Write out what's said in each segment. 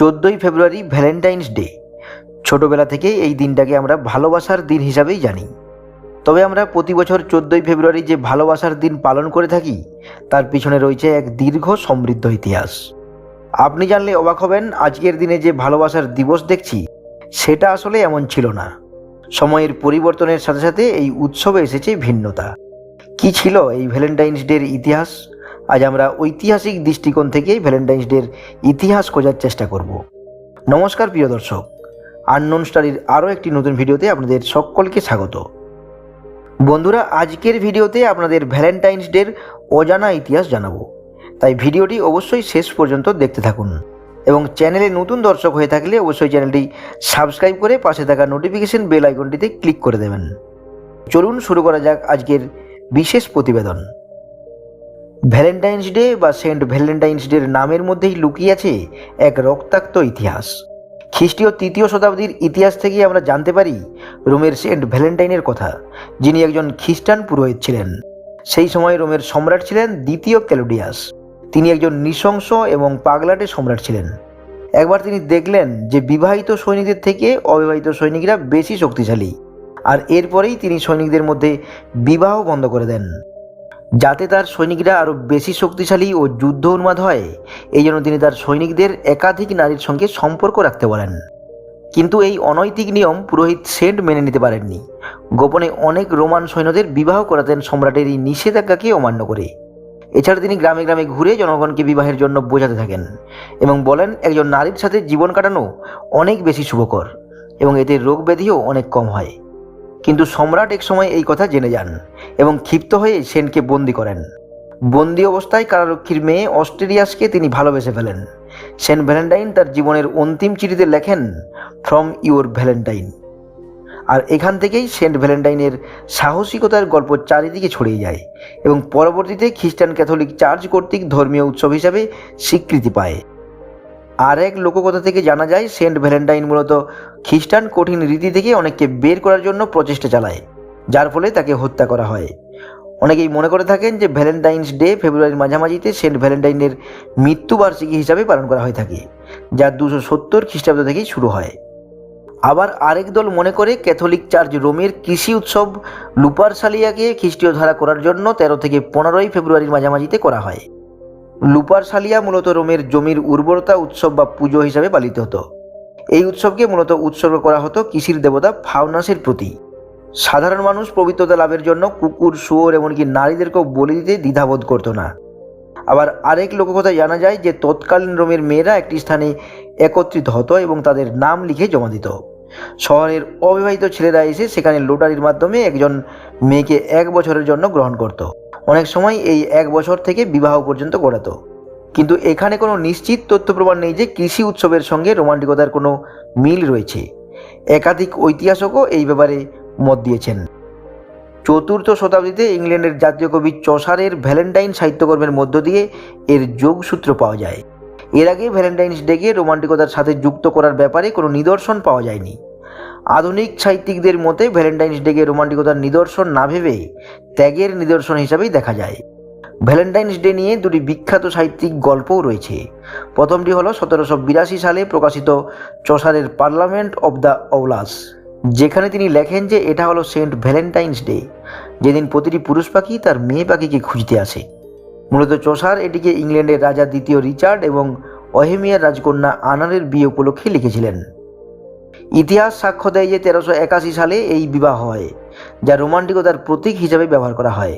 চোদ্দোই ফেব্রুয়ারি Valentine's day. ছোটবেলা থেকেই এই দিনটাকে আমরা ভালোবাসার দিন হিসাবেই জানি। তবে আমরা প্রতি বছর চোদ্দোই ফেব্রুয়ারি যে ভালোবাসার দিন পালন করে থাকি, তার পিছনে রয়েছে এক দীর্ঘ সমৃদ্ধ ইতিহাস। আপনি জানলে অবাক হবেন, আজকের দিনে যে ভালোবাসার দিবস দেখছি, সেটা আসলে এমন ছিল না। সময়ের পরিবর্তনের সাথে সাথে এই উৎসবে এসেছে ভিন্নতা। কি ছিল এই ভ্যালেন্টাইন্স ডের ইতিহাস? আজ আমরা ঐতিহাসিক দৃষ্টিকোণ থেকে ভ্যালেন্টাইন্স ডের ইতিহাস খোঁজার চেষ্টা করব। নমস্কার প্রিয় দর্শক। আননোন স্টাডির আরও একটি নতুন ভিডিওতে আপনাদের সকলকে স্বাগত। বন্ধুরা, আজকের ভিডিওতে আপনাদের ভ্যালেন্টাইন্স ডের অজানা ইতিহাস জানাব। তাই ভিডিওটি অবশ্যই শেষ পর্যন্ত দেখতে থাকুন এবং চ্যানেলে নতুন দর্শক হয়ে থাকলে অবশ্যই চ্যানেলটি সাবস্ক্রাইব করে পাশে থাকা নোটিফিকেশন বেল আইকনটিতে ক্লিক করে দেবেন। চলুন শুরু করা যাক আজকের বিশেষ প্রতিবেদন। ভ্যালেন্টাইন্স ডে বা সেন্ট ভ্যালেন্টাইন্স ডের নামের মধ্যেই লুকিয়ে আছে এক রক্তাক্ত ইতিহাস। খ্রিস্টীয় তৃতীয় শতাব্দীর ইতিহাস থেকে আমরা জানতে পারি রোমের সেন্ট ভ্যালেন্টাইনের কথা, যিনি একজন খ্রিস্টান পুরোহিত ছিলেন। সেই সময় রোমের সম্রাট ছিলেন দ্বিতীয় ক্যালোডিয়াস। তিনি একজন নৃশংস এবং পাগলাটে সম্রাট ছিলেন। একবার তিনি দেখলেন যে বিবাহিত সৈনিকদের থেকে অবিবাহিত সৈনিকরা বেশি শক্তিশালী। আর এরপরেই তিনি সৈনিকদের মধ্যে বিবাহ বন্ধ করে দেন। যাতে তার সৈনিকরা আরও বেশি শক্তিশালী ও যুদ্ধ উন্মাদ হয়, এই জন্য তিনি তার সৈনিকদের একাধিক নারীর সঙ্গে সম্পর্ক রাখতে বলেন কিন্তু এই অনৈতিক নিয়ম পুরোহিত সেন্ট মেনে নিতে পারেননি। গোপনে অনেক রোমান সৈন্যদের বিবাহ করাতেন সম্রাটের এই নিষেধাজ্ঞাকে অমান্য করে। এছাড়া তিনি গ্রামে গ্রামে ঘুরে জনগণকে বিবাহের জন্য বোঝাতে থাকেন এবং বলেন, একজন নারীর সাথে জীবন কাটানো অনেক বেশি শুভকর এবং এতে রোগ ব্যাধিও অনেক কম হয়। কিন্তু সম্রাট এক সময় এই কথা জেনে যান এবং ক্ষিপ্ত হয়ে সেনকে বন্দি করেন। বন্দি অবস্থায় কারারক্ষীর মেয়ে অস্ট্রেলিয়াসকে তিনি ভালোবেসে ফেলেন। সেন ভ্যালেন্টাইন তার জীবনের অন্তিম চিঠিতে লেখেন, ফ্রম ইউর ভ্যালেন্টাইন। আর এখান থেকেই সেন্ট ভ্যালেন্টাইনের সাহসিকতার গল্প চারিদিকে ছড়িয়ে যায় এবং পরবর্তীতে খ্রিস্টান ক্যাথলিক চার্চ কর্তৃক ধর্মীয় উৎসব হিসাবে স্বীকৃতি পায়। আর এক লোককথা থেকে জানা যায়, সেন্ট ভ্যালেন্টাইন মূলত খ্রিস্টান কঠিন রীতি থেকে অনেককে বের করার জন্য প্রচেষ্টা চালায়, যার ফলে তাকে হত্যা করা হয়। অনেকেই মনে করে থাকেন যে ভ্যালেন্টাইন্স ডে ফেব্রুয়ারির মাঝামাঝিতে সেন্ট ভ্যালেন্টাইনের মৃত্যুবার্ষিকী হিসাবে পালন করা হয়ে থাকে, যা দুশো সত্তর খ্রিস্টাব্দ থেকেই শুরু হয়। আবার আরেক দল মনে করে ক্যাথলিক চার্চ রোমের কৃষি উৎসব লুপারসালিয়াকে খ্রিস্টীয় ধারা করার জন্য তেরো থেকে পনেরোই ফেব্রুয়ারির মাঝামাঝিতে করা হয়। লুপারসালিয়া মূলত রোমের জমির উর্বরতা উৎসব বা পুজো হিসাবে পালিত হতো। এই উৎসবকে মূলত উৎসর্গ করা হতো কৃষির দেবতা ফাউনাসের প্রতি। সাধারণ মানুষ পবিত্রতা লাভের জন্য কুকুর, শুয়োর এমনকি নারীদেরকেও বলি দিতে দ্বিধাবোধ করতো না। আবার আরেক লোককথা জানা যায় যে, তৎকালীন রোমের মেয়েরা একটি স্থানে একত্রিত হতো এবং তাদের নাম লিখে জমা দিত। শহরের অবিবাহিত ছেলেরা এসে সেখানে লোটারির মাধ্যমে একজন মেয়েকে এক বছরের জন্য গ্রহণ করত। অনেক সময় এই এক বছর থেকে বিবাহ পর্যন্ত গড়াতো। কিন্তু এখানে কোনো নিশ্চিত তথ্য প্রমাণ নেই যে কৃষি উৎসবের সঙ্গে রোমান্টিকতার কোনো মিল রয়েছে। একাধিক ঐতিহাসকও এই ব্যাপারে মত দিয়েছেন। চতুর্থ শতাব্দীতে ইংল্যান্ডের জাতীয় কবি চসারের ভ্যালেন্টাইন সাহিত্যকর্মের মধ্য দিয়ে এর যোগসূত্র পাওয়া যায়। এর আগে ভ্যালেন্টাইন্স ডেকে রোমান্টিকতার সাথে যুক্ত করার ব্যাপারে কোনো নিদর্শন পাওয়া যায়নি। আধুনিক সাহিত্যিকদের মতে ভ্যালেন্টাইন্স ডেকে রোমান্টিকতার নিদর্শন না ভেবে ত্যাগের নিদর্শন হিসাবেই দেখা যায়। ভ্যালেন্টাইন্স ডে নিয়ে দুটি বিখ্যাত সাহিত্যিক গল্পও রয়েছে। প্রথমটি হলো সতেরোশো বিরাশি সালে প্রকাশিত চসারের পার্লামেন্ট অব দ্য অওলাস যেখানে তিনি লেখেন যে এটা হলো সেন্ট ভ্যালেন্টাইন্স ডে, যেদিন প্রতিটি পুরুষ পাখি তার মেয়ে পাখিকে খুঁজতে আসে। মূলত চসার এটিকে ইংল্যান্ডের রাজা দ্বিতীয় রিচার্ড এবং অহেমিয়ার রাজকন্যা আনারের বিয়ে উপলক্ষে লিখেছিলেন। ইতিহাস সাক্ষ্য দেয় যে তেরোশো একাশি সালে এই বিবাহ হয়, যা রোমান্টিকতার প্রতীক হিসাবে ব্যবহার করা হয়।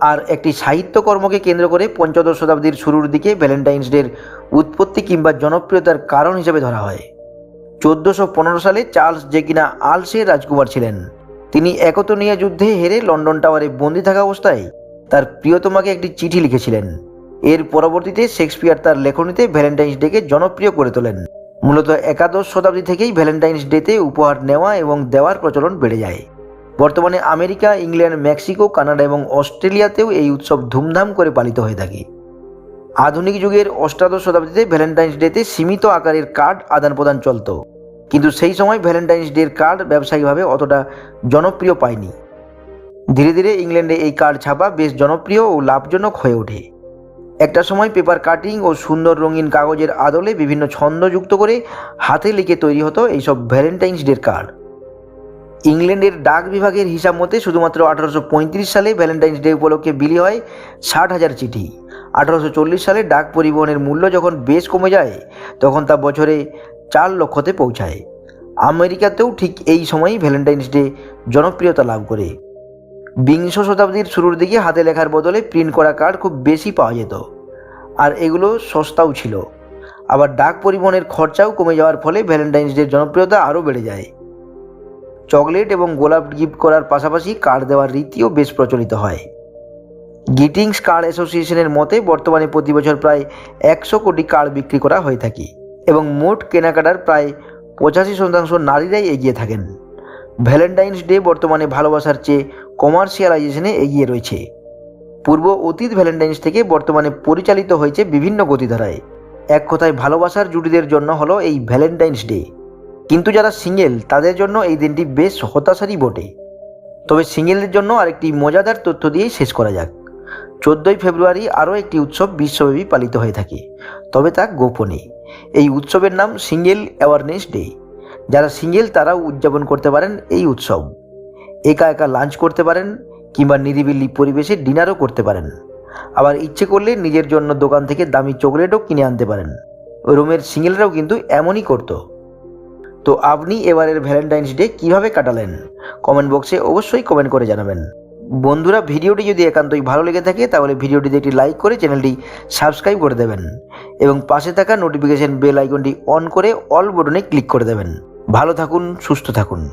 আর একটি সাহিত্যকর্মকে কেন্দ্র করে পঞ্চদশ শতাব্দীর শুরুর দিকে ভ্যালেন্টাইন্স ডের উৎপত্তি কিংবা জনপ্রিয়তার কারণ হিসাবে ধরা হয়। চোদ্দোশো পনেরো সালে চার্লস যে কিনা আলসের রাজকুমার ছিলেন। তিনি একতনিয়া যুদ্ধে হেরে লন্ডন টাওয়ারে বন্দি থাকা অবস্থায় তার প্রিয়তমাকে একটি চিঠি লিখেছিলেন। এর পরবর্তীতে শেক্সপিয়ার তার লেখনীতে ভ্যালেন্টাইন্স ডেকে জনপ্রিয় করে তোলেন। মূলত একাদশ শতাব্দী থেকেই ভ্যালেন্টাইন্স ডেতে উপহার নেওয়া এবং দেওয়ার প্রচলন বেড়ে যায়। বর্তমানে আমেরিকা, ইংল্যান্ড, মেক্সিকো, কানাডা এবং অস্ট্রেলিয়াতেও এই উৎসব ধুমধাম করে পালিত হয়ে থাকে। আধুনিক যুগের অষ্টাদশ শতাব্দীতে ভ্যালেন্টাইন্স ডেতে সীমিত আকারের কার্ড আদান প্রদান চলত। কিন্তু সেই সময় ভ্যালেন্টাইন্স ডের কার্ড ব্যবসায়িকভাবে অতটা জনপ্রিয় পায়নি। ধীরে ধীরে ইংল্যান্ডে এই কার্ড ছাপা বেশ জনপ্রিয় ও লাভজনক হয়ে ওঠে। একটা সময় পেপার কাটিং ও সুন্দর রঙিন কাগজের আদলে বিভিন্ন ছন্দ যুক্ত করে হাতে লিখে তৈরি হতো এইসব ভ্যালেন্টাইন্স ডের কার্ড ইংল্যান্ডের ডাক বিভাগের হিসাব মতে শুধুমাত্র আঠারোশো পঁয়ত্রিশ সালে ভ্যালেন্টাইন্স ডে উপলক্ষে বিলি হয় ষাট হাজার চিঠি। আঠারোশো চল্লিশ সালে ডাক পরিবহনের মূল্য যখন বেশ কমে যায়, তখন তা বছরে চার লক্ষতে পৌঁছায়। আমেরিকাতেও ঠিক এই সময়ই ভ্যালেন্টাইন্স ডে জনপ্রিয়তা লাভ করে। বিংশ শতাব্দীর শুরুর দিকে হাতে লেখার বদলে প্রিন্ট করা কার্ড খুব বেশি পাওয়া যেত। আর এগুলো সস্তাও ছিল। আবার ডাক পরিবহনের খরচাও কমে যাওয়ার ফলে ভ্যালেন্টাইন্স ডের জনপ্রিয়তা আরও বেড়ে যায়। চকলেট এবং গোলাপ গিফট করার পাশাপাশি কার্ড দেওয়ার রীতিও বেশ প্রচলিত হয়। গিটিংস কার্ড অ্যাসোসিয়েশনের মতে বর্তমানে প্রতি বছর প্রায় একশো কোটি কার্ড বিক্রি করা হয়ে থাকে এবং মোট কেনাকাটার প্রায় পঁচাশি শতাংশ নারীরাই এগিয়ে থাকেন। ভ্যালেন্টাইন্স ডে বর্তমানে ভালোবাসার চেয়ে কমার্শিয়ালাইজেশনে এগিয়ে রয়েছে। পূর্ব অতীত ভ্যালেন্টাইন্স থেকে বর্তমানে পরিচালিত হয়েছে বিভিন্ন গতিধারায়। এক কথায় ভালোবাসার জুটিদের জন্য হলো এই ভ্যালেন্টাইন্স ডে। কিন্তু যারা সিঙ্গেল, তাদের জন্য এই দিনটি বেশ হতাশারই বটে। তবে সিঙ্গেলদের জন্য আরেকটি মজাদার তথ্য দিয়েই শেষ করা যাক। চোদ্দোই ফেব্রুয়ারি আরও একটি উৎসব বিশ্বব্যাপী পালিত হয়ে থাকে। তবে তা গোপনে। এই উৎসবের নাম সিঙ্গেল অ্যাওয়ারনেস ডে। যারা সিঙ্গেল, তারাও উদযাপন করতে পারেন এই উৎসব। একা একা লাঞ্চ করতে পারেন কিংবা নিরিবিলি পরিবেশে ডিনারও করতে পারেন। আবার ইচ্ছে করলে নিজের জন্য দোকান থেকে দামি চকলেটও কিনে আনতে পারেন। রোমের সিঙ্গেলরাও কিন্তু এমনই করতো। তো আপনি এবারের ভ্যালেন্টাইন্স ডে কীভাবে কাটালেন? কমেন্ট বক্সে অবশ্যই কমেন্ট করে জানাবেন। বন্ধুরা, ভিডিওটি যদি একান্তই ভালো লেগে থাকে, তাহলে ভিডিওটিতে একটি লাইক করে চ্যানেলটি সাবস্ক্রাইব করে দেবেন এবং পাশে থাকা নোটিফিকেশন বেল আইকনটি অন করে অল বটনে ক্লিক করে দেবেন। ভালো থাকুন, সুস্থ থাকুন।